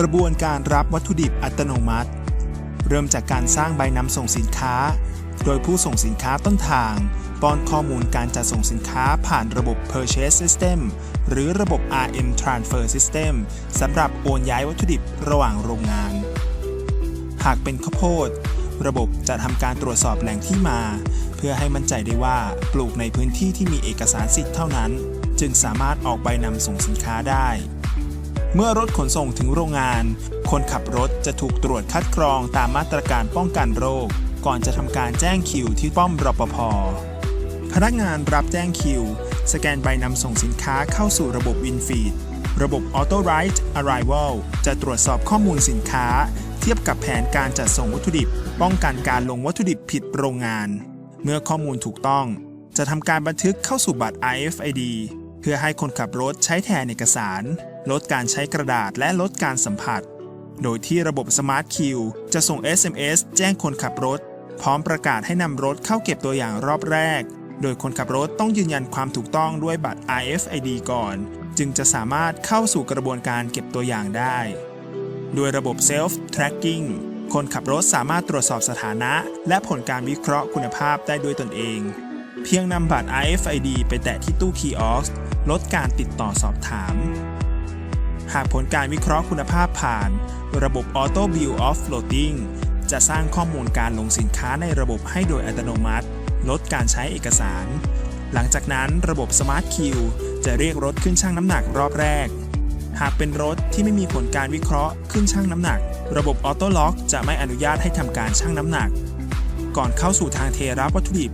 กระบวนการรับวัตถุดิบอัตโนมัติ เริ่มจากการสร้างใบนำส่งสินค้า โดยผู้ส่งสินค้าต้นทางป้อนข้อมูลการจัดส่งสินค้าผ่านระบบ Purchase System หรือระบบ RM Transfer System สำหรับโอนย้ายวัตถุดิบระหว่างโรงงาน หากเป็นข้าวโพด ระบบจะทำการตรวจสอบแหล่งที่มา เพื่อให้มั่นใจได้ว่าปลูกในพื้นที่ที่มีเอกสารสิทธิ์เท่านั้น จึงสามารถออกใบนำส่งสินค้าได้ เมื่อรถขนส่งถึงโรงงาน คนขับรถจะถูกตรวจคัดกรองตามมาตรการป้องกันโรค ก่อนจะทำการแจ้งคิวที่ป้อมรปภ พนักงานรับแจ้งคิว สแกนใบนำส่งสินค้าเข้าสู่ระบบวินฟีดระบบ Auto Write Arrival จะตรวจสอบข้อมูลสินค้า เทียบกับแผนการจัดส่งวัตถุดิบ ป้องกันการลงวัตถุดิบผิดโรงงาน เมื่อข้อมูลถูกต้อง จะทำการบันทึกเข้าสู่บัตร RFID เพื่อให้คนขับรถใช้แทนเอกสาร ลดการใช้กระดาษและลดการสัมผัส โดยที่ระบบ Smart Queue จะส่ง SMS แจ้งคนขับรถ พร้อมประกาศให้นำรถเข้าเก็บตัวอย่างรอบแรก โดยคนขับรถต้องยืนยันความถูกต้องด้วยบัตร RFID ก่อน จึงจะสามารถเข้าสู่กระบวนการเก็บตัวอย่างได้ โดยระบบ Self Tracking คนขับรถสามารถตรวจสอบสถานะ และผลการวิเคราะห์คุณภาพได้ด้วยตนเอง เพียงนำบัตร RFID ไปแตะที่ตู้คีออสลดการติดต่อสอบถาม หากผลการวิเคราะห์คุณภาพผ่าน ระบบ Auto Bill of Floating จะสร้างข้อมูลการลงสินค้าในระบบให้โดยอัตโนมัติ ลดการใช้เอกสาร หลังจากนั้นระบบ Smart Queue จะเรียกรถขึ้นชั่งน้ำหนักรอบแรก หากเป็นรถที่ไม่มีผลการวิเคราะห์ขึ้นชั่งน้ำหนัก ระบบ Auto Lock จะไม่อนุญาตให้ทำการชั่งน้ำหนัก ก่อนเข้าสู่ทางเทรับวัตถุดิบ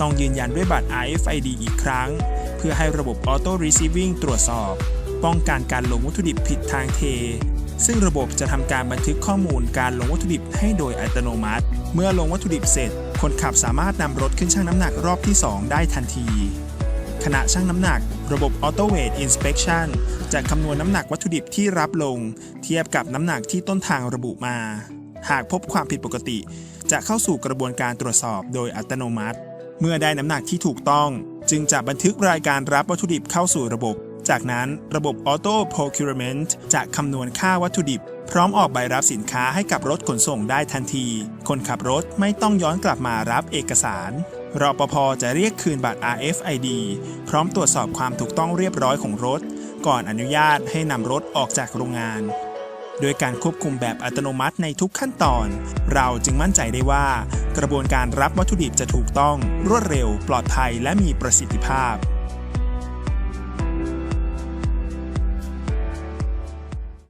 ต้องยืนยันด้วยบัตร RFID อีกครั้ง เพื่อให้ระบบ Auto Receiving ตรวจสอบ ป้องกันการลงวัตถุดิบผิดทางเท ซึ่งระบบจะทำการบันทึกข้อมูลการลงวัตถุดิบให้โดยอัตโนมัติ เมื่อลงวัตถุดิบเสร็จ คนขับสามารถนำรถขึ้นชั่งน้ำหนักรอบที่ 2 ได้ทันที ขณะชั่งน้ำหนัก ระบบ Auto Weight Inspection จะคำนวณน้ำหนักวัตถุดิบที่รับลง เทียบกับน้ำหนักที่ต้นทางระบุมา หากพบความผิดปกติ จะเข้าสู่กระบวนการตรวจสอบโดยอัตโนมัติ เมื่อได้น้ำหนักที่ถูกต้อง จึงจะบันทึกรายการรับวัตถุดิบเข้าสู่ระบบ จากนั้นระบบ Auto Procurement จะคำนวณค่าวัตถุดิบ พร้อมออกใบรับสินค้าให้กับรถขนส่งได้ทันที คนขับรถไม่ต้องย้อนกลับมารับเอกสารรอปภจะเรียกคืนบัตร RFID พร้อมตรวจสอบความถูกต้องเรียบร้อยของรถ ก่อนอนุญาตให้นำรถออกจากโรงงาน โดยการควบคุมแบบอัตโนมัติในทุกขั้นตอน เราจึงมั่นใจได้ว่า กระบวนการรับวัตถุดิบจะถูกต้อง รวดเร็ว ปลอดภัย และมีประสิทธิภาพ